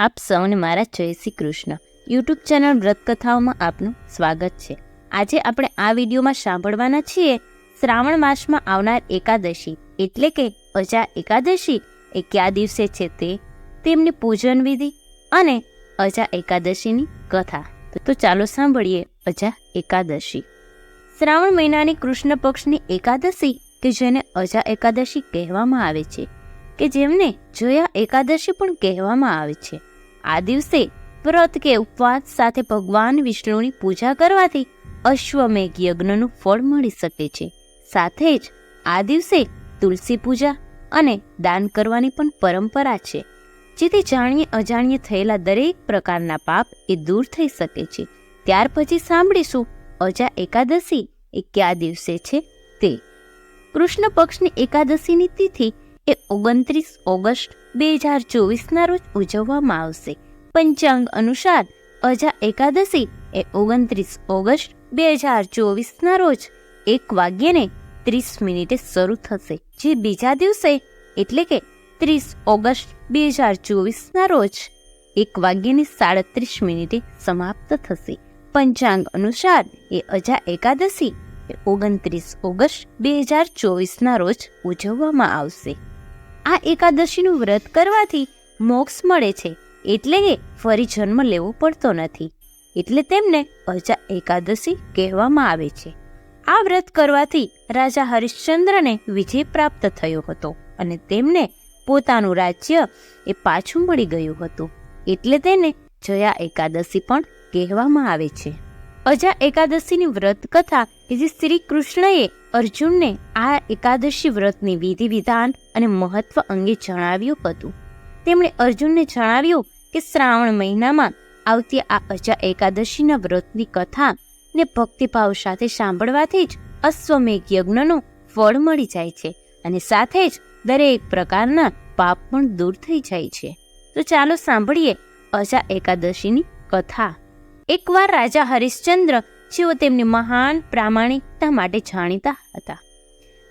આપ સૌને મારા જય શ્રી કૃષ્ણ. યુટ્યુબ ચેનલ વ્રતકથાઓમાં આપનું સ્વાગત છે. આજે આપણે આ વિડીયોમાં સાંભળવાના છીએ, શ્રાવણ માસમાં આવનાર એકાદશી. એટલે કે અજા એકાદશી એ કયા દિવસે છે તે, તેમની પૂજન વિધિ અને અજા એકાદશીની કથા. તો- ચાલો સાંભળીએ અજા એકાદશી. શ્રાવણ મહિનાની કૃષ્ણ પક્ષની એકાદશી, કે જેને અજા એકાદશી કહેવામાં આવે છે. કે જેમને જોયા એકાદશી પણ કહેવામાં આવે છે. આ દિવસે વ્રત કે ઉપવાસ સાથે ભગવાન વિષ્ણુની પૂજા કરવાથી અશ્વમેઘ યજ્ઞનું ફળ મળી શકે છે. સાથે જ આ દિવસે તુલસી પૂજા અને દાન કરવાની પણ પરંપરા છે. જેથી જાણીએ અજાણીએ થયેલા દરેક પ્રકારના પાપ એ દૂર થઈ શકે છે. ત્યાર પછી સાંભળીશું અજા એકાદશી એ કયા દિવસે છે તે. કૃષ્ણ પક્ષની એકાદશીની તિથિ એ ઓગણત્રીસ ઓગસ્ટ બે હજાર ચોવીસના રોજ ઉજવવામાં આવશે. પંચાંગ અનુસાર અજા એકાદશી એ ઓગણત્રીસ ઓગસ્ટ બે હજાર ચોવીસના રોજ એક વાગ્યે ત્રીસ મિનિટે શરૂ થશે. જે બીજા દિવસે એટલે કે ત્રીસ ઓગસ્ટ બે હજાર ચોવીસના રોજ એક વાગ્યે સાડત્રીસ મિનિટે સમાપ્ત થશે. પંચાંગ અનુસાર એ અજા એકાદશી ઓગણત્રીસ ઓગસ્ટ બે હજાર ચોવીસના રોજ ઉજવવામાં આવશે. આ એકાદશીનું વ્રત કરવાથી મોક્ષ મળે છે, એટલે કે ફરી જન્મ લેવો પડતો નથી. એટલે તેમને અજા એકાદશી કહેવામાં આવે છે. આ વ્રત કરવાથી રાજા હરિશ્ચંદ્રને વિજય પ્રાપ્ત થયો હતો અને તેમને પોતાનું રાજ્ય એ પાછું મળી ગયું હતું. એટલે તેને જયા એકાદશી પણ કહેવામાં આવે છે. અજા એકાદશીની વ્રત કથા કે શ્રી કૃષ્ણએ અર્જુનને આ એકાદશી વ્રતની વિધિ વિધાન અને મહત્વ અંગે જણાવ્યું હતું. તેમણે અર્જુનને જણાવ્યું કે શ્રાવણ મહિનામાં આવતી આ અજા એકાદશીના વ્રતની કથા ને ભક્તિભાવ સાથે સાંભળવાથી જ અશ્વમેઘ યજ્ઞનું ફળ મળી જાય છે અને સાથે જ દરેક પ્રકારના પાપ પણ દૂર થઈ જાય છે. તો ચાલો સાંભળીએ અજા એકાદશીની કથા. એકવાર રાજા હરિશ્ચંદ્ર જેઓ તેમની મહાન, પ્રામાણિકતા માટે જાણીતા હતા.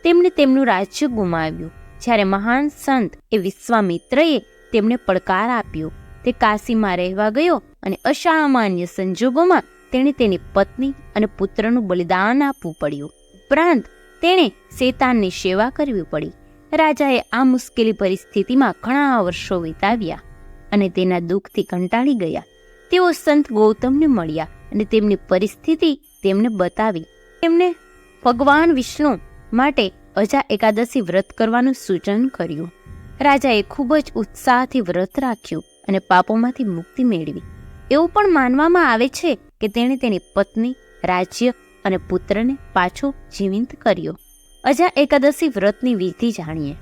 તેમણે તેમનું રાજ્ય ગુમાવ્યું. જ્યારે મહાન સંત એ વિશ્વામિત્રએ તેમને પડકાર આપ્યો, તે કાશીમાં રહેવા ગયો અને અસામાન્ય સંજોગોમાં તેણે તેની પત્ની અને પુત્રનું બલિદાન આપવું પડ્યું. ઉપરાંત, તેણે શેતાનની સેવા કરવી પડી. રાજાએ આ મુશ્કેલી પરિસ્થિતિમાં ઘણા વર્ષો વિતાવ્યા અને તેના દુઃખથી કંટાળી ગયા. તેઓ સંત ગૌતમને મળ્યા. અને તેમની પરિસ્થિતિ તેમને બતાવી. તેમને ભગવાન વિષ્ણુ માટે અજા એકાદશી વ્રત કરવાનું સૂચન કર્યું. રાજાએ ખૂબ જ ઉત્સાહથી વ્રત રાખ્યું અને પાપોમાંથી મુક્તિ મેળવી. એવું પણ માનવામાં આવે છે કે તેણે તેની પત્ની, રાજ્ય અને પુત્રને પાછો જીવિત કર્યો. અજા એકાદશી વ્રતની વિધિ જાણીએ.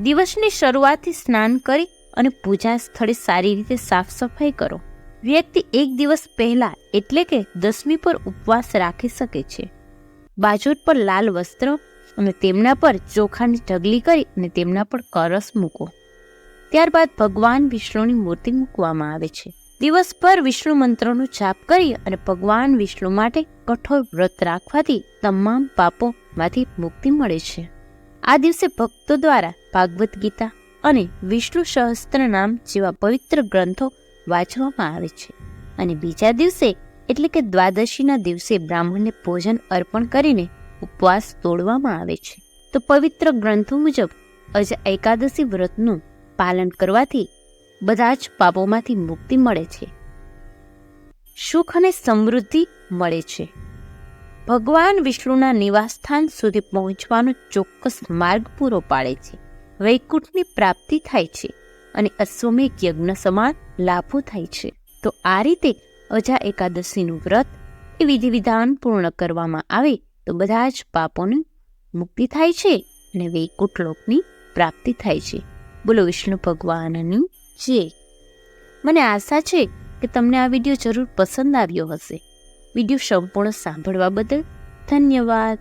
દિવસની શરૂઆતથી સ્નાન કરી અને પૂજા સ્થળે સારી રીતે સાફ સફાઈ કરો. વ્યક્તિ એક દિવસ પહેલા એટલે કે દસમી પર ઉપવાસ રાખી શકે છે. બાજોટ પર લાલ વસ્ત્ર અને તેમના પર ચોખાની ઢગલી કરી અને તેમના પર કરસ મૂકો. ત્યારબાદ ભગવાન વિષ્ણુની મૂર્તિ મૂકવામાં આવે છે. દિવસભર વિષ્ણુ મંત્રનો જાપ કરી અને ભગવાન વિષ્ણુ માટે કઠોર વ્રત રાખવાથી તમામ પાપોમાંથી મુક્તિ મળે છે. આ દિવસે ભક્તો દ્વારા ભાગવત ગીતા અને વિષ્ણુ સહસ્ત્ર નામ જેવા પવિત્ર ગ્રંથો વાંચવામાં આવે છે. અને બીજા દિવસે, એટલે કે દ્વાદશીના દિવસે બ્રાહ્મણને ભોજન અર્પણ કરીને ઉપવાસ તોડવામાં આવે છે. તો પવિત્ર ગ્રંથો મુજબ, અજ એકાદશી વ્રતનું પાલન કરવાથી બધા જ પાપોમાંથી મુક્તિ મળે છે. સુખ અને સમૃદ્ધિ મળે છે. ભગવાન વિષ્ણુના નિવાસસ્થાન સુધી પહોંચવાનો ચોક્કસ માર્ગ પૂરો પાડે છે. વૈકુંઠની પ્રાપ્તિ થાય છે. અને અશ્વમેઘ યજ્ઞ સમાન લાભો થાય છે. તો આ રીતે અજા એકાદશીનું વ્રત એ વિધિ વિધાન પૂર્ણ કરવામાં આવે તો બધા જ પાપોની મુક્તિ થાય છે અને વૈકુંઠ લોકની પ્રાપ્તિ થાય છે. બોલો વિષ્ણુ ભગવાનની જય. મને આશા છે કે તમને આ વીડિયો જરૂર પસંદ આવ્યો હશે. વીડિયો સંપૂર્ણ સાંભળવા બદલ ધન્યવાદ.